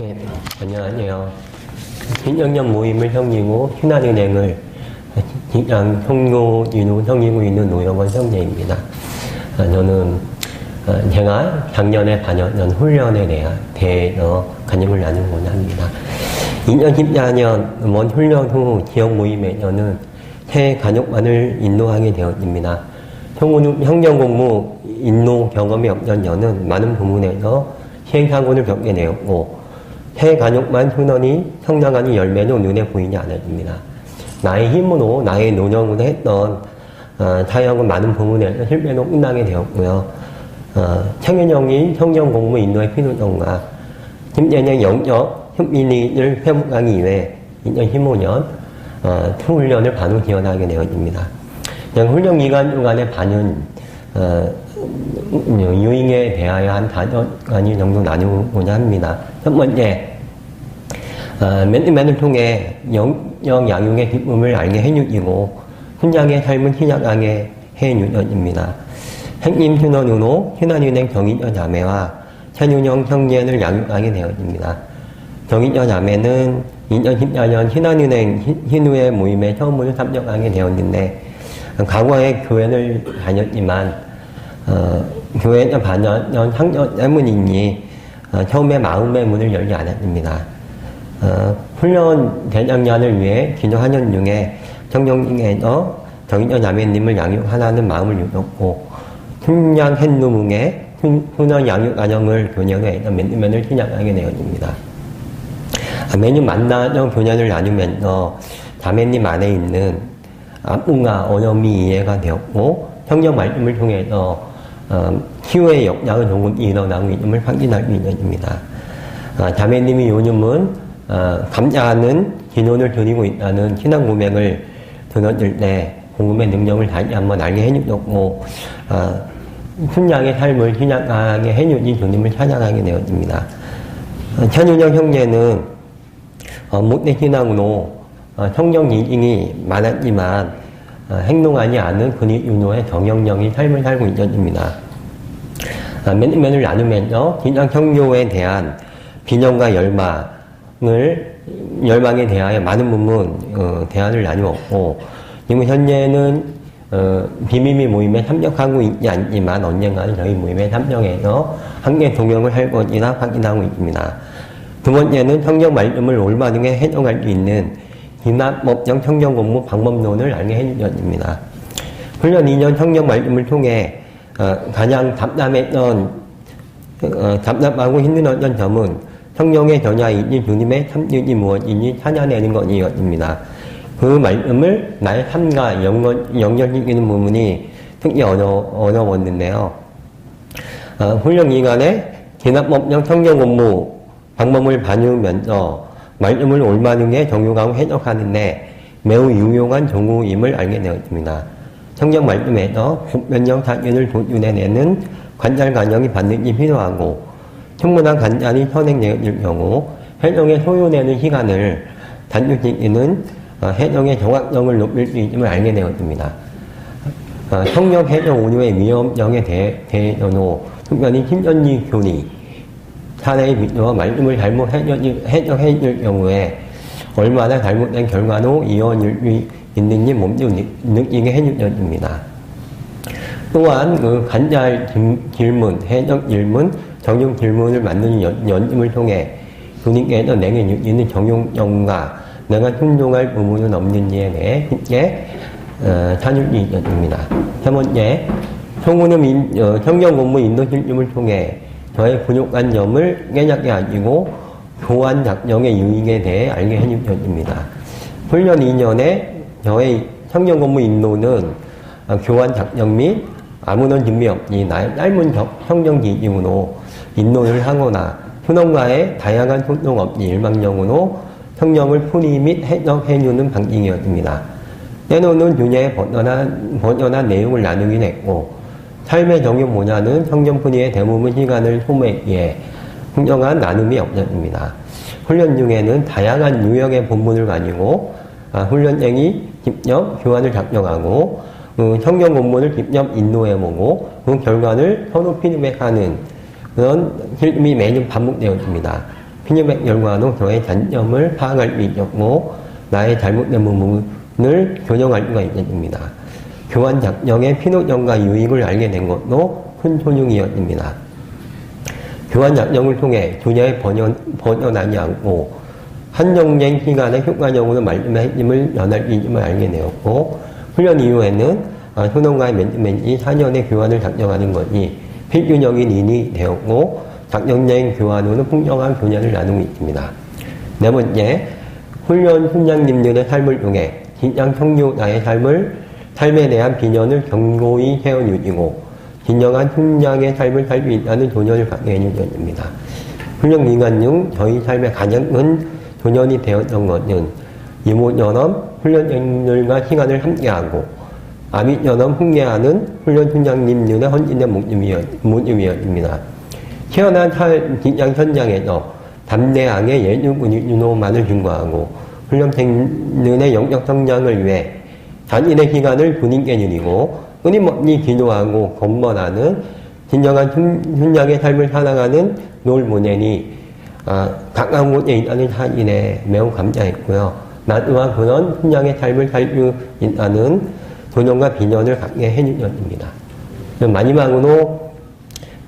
네, 안녕하세요. 신영년 모임을 형이고 신한은행을 직장 형로 인후 형이고 있는 노영원 형제입니다. 아, 저는 아, 제가 작년에 반년 훈련에 대한 대해서 간증을 나누고자 합니다. 2014년 먼 훈련 후 지역 모임에 저는 새 가족만을 인도하게 되었습니다. 형은 형정공무 인도 경험이 없던 저는 많은 부문에서 시행사고를 겪게 되었고 새 가족만 훈련이 성장하는 열매는 눈에 보이지 않았습니다. 나의 힘으로 나의 노력으로 했던 어, 사역은 많은 부문에서 실패로 끝나게 되었고요. 어, 청년형이 성경공무 인도의 필요성과 김재년 영적 혁민을 회복하기 위해 2015년 어, 훈련을 반으로 지원하게 되었습니다. 훈련 기간 중간에 반은 어, 유잉에 대하여 한 다섯 가지 정도 나누고자 합니다. 첫 번째, 어, 맨맨을 통해 영적 양육의 기쁨을 알게 해주이고 훈장의 삶을 시작하게 해주입니다. 행님 휴원으로 휴난은행 정인여 자매와 천윤영 형제를 양육하게 되었습니다. 정인여 자매는 2014년 신한은행 hin후의 모임에 처음으로 참여하게 되었는데 과거에 교회를 다녔지만 어, 교회에 반년 상처 때문이니 어, 처음에 마음의 문을 열지 않았습니다. 어, 훈련 대장년을 위해 기도하는 중에 정경에서 정인여 자매님을 양육하라는 마음을 유었고 훈장 햇누뭉에 훈련 양육 과정을 교년해서 맨면을 시작하게 되었습니다. 아, 매년 만나서 교년을 나누면서 자매님 안에 있는 아픔과 어려움이 이해가 되었고 성경 말씀을 통해서 어, 치유의 역량을 조금 일어나고 있음을 확인할 수 있습니다. 아, 자매님이 요즘은 어, 감자는 기론을 드리고 있다는 신앙 고백을 들었을 때 공금의 능력을 다시 한번 알게 해주셨고 어, 순양의 삶을 신앙하게 해주신 주님을 찬양하게 되었습니다. 어, 천윤영 형제는 어, 못된 신앙으로 어, 성경 인증이 많았지만 어, 행동하지 않은 근육 윤호의 정형적인 삶을 살고 있었습니다. 어, 맨면을 나누면서 신앙 성교에 대한 비전과 열망 을 열망에 대하여 많은 부분 어, 대안을 나누었고 지금 현재는 어, 비밀미 모임에 참여하고 있지 않지만 언젠가는 저희 모임에 참여해서 함께 동역을 할 것이라 확인하고 있습니다. 두 번째는 성경 말씀을 올바르게 해석할 수 있는 기납법정 성경 공부 방법론을 알게 해주셨습니다. 훈련 2년 성경 말씀을 통해 어, 가장 답답했던 어, 답답하고 힘들었던 점은 성령의 전야이니 주님의 참유이 무엇이니 찾아내는 것이었습니다. 그 말씀을 나의 삶과 연결시키는 부분이 특히 어려, 어려웠는데요. 어, 훈련 기간에 기납법령 성경 공부 방법을 반영면서 말씀을 올바르게 정육하고 해석하는데 매우 유용한 정우임을 알게 되었습니다. 성경 말씀에서 복변형 사견을 조준해내는 관찰 과정이 반드시 필요하고 충분한 간단히 선행되어질 경우 해정의 소요되는 시간을 단축시키는 어, 해정의 정확성을 높일 수 있음을 알게 되었습니다. 어, 성령 해정 오류의 위험성에 대해서도 특별히 신전지 교리 사례에 비추어 말씀을 잘못 해정해줄 경우에 얼마나 잘못된 결과로 이어질 수 있는지 몸소 느끼게 해주셨습니다. 또한 그 간잘 질문, 해적 질문, 정용 질문을 만드는 연, 연임을 통해 주님께서 내게 있는 정용성과 내가 순종할 부분은 없는지에 대해 쉽게 어, 찾을 수 있었습니다. 세 번째, 어, 성경 공부 인도 실습을 통해 부족한 점을 깨닫게 하시고 교환 작정의 유익에 대해 알게 해주셨습니다. 훈련 2년에 저의 성경 공부 인도는 어, 교환 작정 및 아무런 준비 없이 나의 짧은 성경 지식으로 인도를 하거나 순원과의 다양한 소통 없이 일방적으로 성경을 풀이 및 해석해주는 방식이었습니다. 때로는 주제에 벗어난, 벗어난 내용을 나누긴 했고 삶의 모자는 성경 풀이의 대부분 시간을 소모했기에 흥정한 나눔이 없었습니다. 훈련 중에는 다양한 유형의 본문을 가지고 아, 훈련생이 직접 교환을 작성하고 그 성경 본문을 직접 인도해보고 그 결과를 서로 피드백하는 그런 실험이 매년 반복되었습니다. 피념의 결과로 저의 단점을 파악할 수 있었고 나의 잘못된 부분을 교정할 수가 있습니다. 교환 작정의 필요점과 유익을 알게 된 것도 큰 소중이었습니다. 교환 작정을 통해 주제에 번연, 번연하지 않고 한정된 시간에 효과적으로 말씀의 핵심을 연할 수 있음을 알게 되었고 훈련 이후에는 소동과의 멘트멘이 4년의 교환을 작정하는 것이 필수적인 일이 되었고 작정된 교환으로 풍성한 교련을 나누고 있습니다. 네 번째, 훈련 훈장님들의 삶을 통해 진정 청교자의 삶을 삶에 대한 비전을 견고히 세워주시고 진정한 훈장의 삶을 살 수 있다는 도전을 갖게 해주셨습니다. 훈련 기간 중 저희 삶의 가장 큰 도전이 되었던 것은 이모처럼 훈련생들과 시간을 함께하고 아미처럼 훈계하는 훈련 훈장님들의 헌신의 모습이었습니다. 태어난 직장 현장에서 담대하게 예술군이 윤호만을 증거하고 훈련생들의 영적 성장을 위해 자신의 시간을 군인께 드리고 끊임없이 기도하고 건번하는 진정한 훈장의 삶을 살아가는 롤모델이 아, 가까운 곳에 있다는 사실에 매우 감사했고요. 나도와 그런 훈장의 삶을 살 수 있다는 도전과 비전을 갖게 해주셨습니다. 마지막으로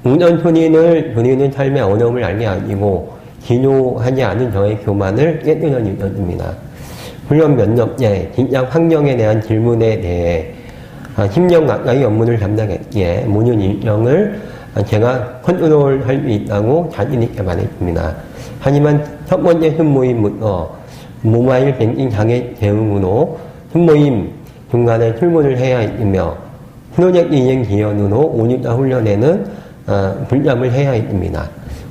운전 손인을 드리는 삶의 어려움을 알게 하시고 기노하지 않은 저의 교만을 깨뜨려 주셨습니다. 훈련 면접때 직장 환경에 대한 질문에 대해 10년 아, 가까이 업무를 담당했기에 모든 일정을 제가 컨트롤 할 수 있다고 자신 있게 말했습니다. 하지만 첫 번째 순모임부터 모바일 뱅킹 장애 대응으로 순모임 중간에 출근을 해야 했으며 프로젝트 이행 기원으로 5년자 훈련에는 어, 분담을 해야 했습니다.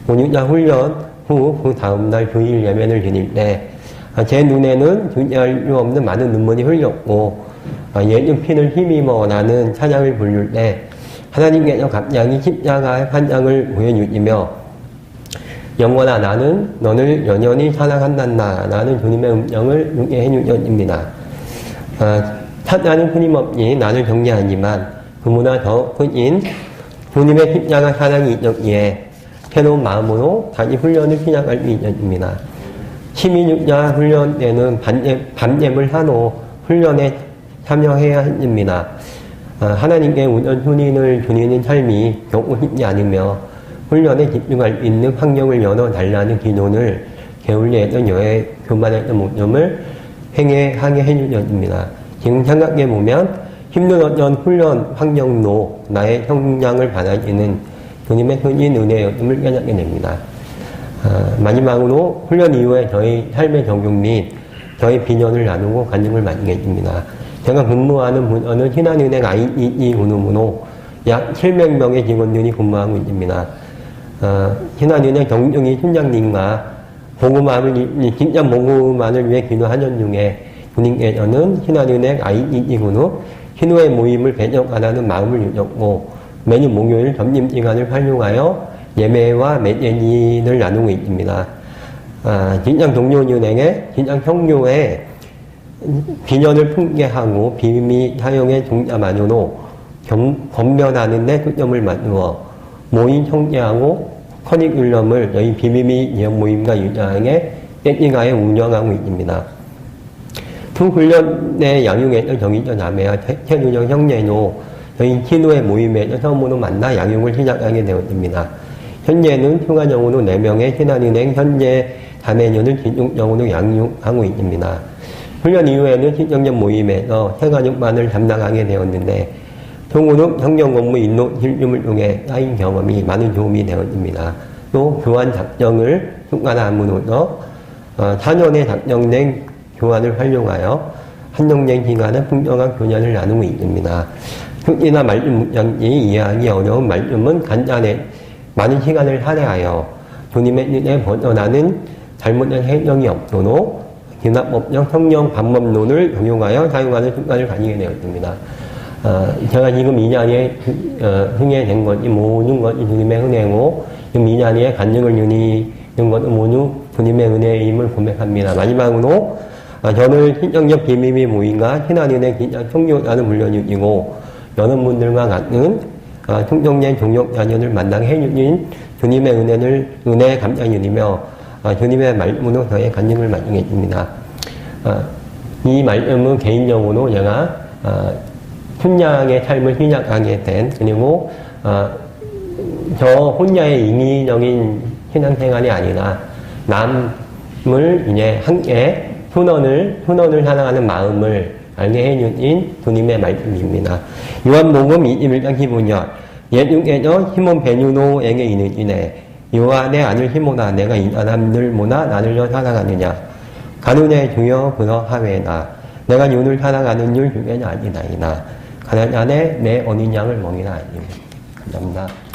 5년자 훈련 후 그 다음날 교일 예배를 드릴 때 제 아, 눈에는 주의할 수 없는 많은 눈물이 흘렸고 아, 예전 피를 힘입어 나는 찬양을 부를 때 하나님께서 갑자기 십자가의 판장을 보여주시며 영원아 나는 너를 연연히 사랑한단다 라는 주님의 음성을 듣게 해주셨습니다. 아, 사단은 끊임없이 나를 경계하지만 그보다 더 크인 주님의 십자가 사랑이 있었기에 새로운 마음으로 다시 훈련을 시작할 수 있었습니다. 시민육자 훈련 때는 밤잼을 하노 훈련에 참여해야 합니다. 아, 하나님께 우선순위를 드리는 삶이 겪고 싶지 않으며 훈련에 집중할 수 있는 환경을 열어달라는 기도를 게을리했던 여의 교만했던 모습을 행해하게 해주셨습니다. 지금 생각해보면 힘들었던 훈련 환경로 나의 성장을 받아지는 주님의 손인 은혜였음을 깨닫게 됩니다. 아, 마지막으로 훈련 이후에 저희 삶의 적용 및 저희 비전을 나누고 간증을 마치겠습니다. 제가 근무하는 분야는 신한은행 IEE 운음으로 약 700명의 직원들이 근무하고 있습니다. 어, 신한은행 정중희 팀장님과 보고만을, 진짜 보고만을 위해 기도하는 중에 군인께서는 신한은행 IEE 군후 신우의 모임을 개척하라는 마음을 유셨고 매주 목요일 점심 시간을 활용하여 예매와 메시지를 나누고 있습니다. 아, 진장 동료은행의 진장 청교회 비전을 풍계하고 비미 사용의 종자만으로 건면하는 데 초점을 맞추어 모임 청계하고 커리큘럼을 저희 비미미 지역 모임과 유장에 땡기가에 운영하고 있습니다. 두 훈련의 양육에서 정의전 자매와 태누정 형제노 저희 키노의 모임에서 처음으로 만나 양육을 시작하게 되었습니다. 현재는 휴가정으로 4명의 신한은행 현재 자매년을 집중적으로 양육하고 있습니다. 훈련 이후에는 신정전 모임에서 세가족반을 담당하게 되었는데 통으로 행정공무 인도 실lum을 통해 쌓인 경험이 많은 도움이 되었습니다. 또 교환 작정을 습관함으로써 어, 4년에 작정된 교환을 활용하여 한정된 기간에 풍성한 교련을 나누고 있습니다. 흉이나 말씀 문장이 이해하기 어려운 말씀은 간단해 많은 시간을 할애하여 주님의 뜻에 벗어나는 잘못된 행정이 없도록 기납법적 성령 방법론을 적용하여 사용하는 습관을 가지게 되었습니다. 어, 제가 지금 이 자리에 어, 흥해 된 것이 모든 것이 주님의 은혜고 지금 이 자리에 간증을 누리는 것은 모두 주님의 은혜임을 고백합니다. 마지막으로 어, 저는 신정적 비밀의 모임과 신한은의 기자 총교라는 물론이고 여러 분들과 같은 종족 자녀를 만나게 해주신 주님의 은혜를 은혜 감사드리며 아, 주님의 말씀으로 저의 간증을 말씀해 줍니다. 아, 이 말씀은 개인적으로 내가 아, 순양의 삶을 시작하게 된 그리고 아, 저 혼자의 인위적인 신앙생활이 아니라 남을 이제 함께 순원을 순원을 사랑하는 마음을 알게 해주신 주님의 말씀입니다. 요한복음 21장 15절 예수께서 시몬 베드로에게 이르시되 요한 내 아들 시몬아 내가 이 사람들보다 나를 더 사랑하느냐 가누네 주여 그러하외나 내가 윤을 사랑하는 줄 주께는 아니나이나 가난 안에 내 어린 양을 먹이라 하니 감사합니다.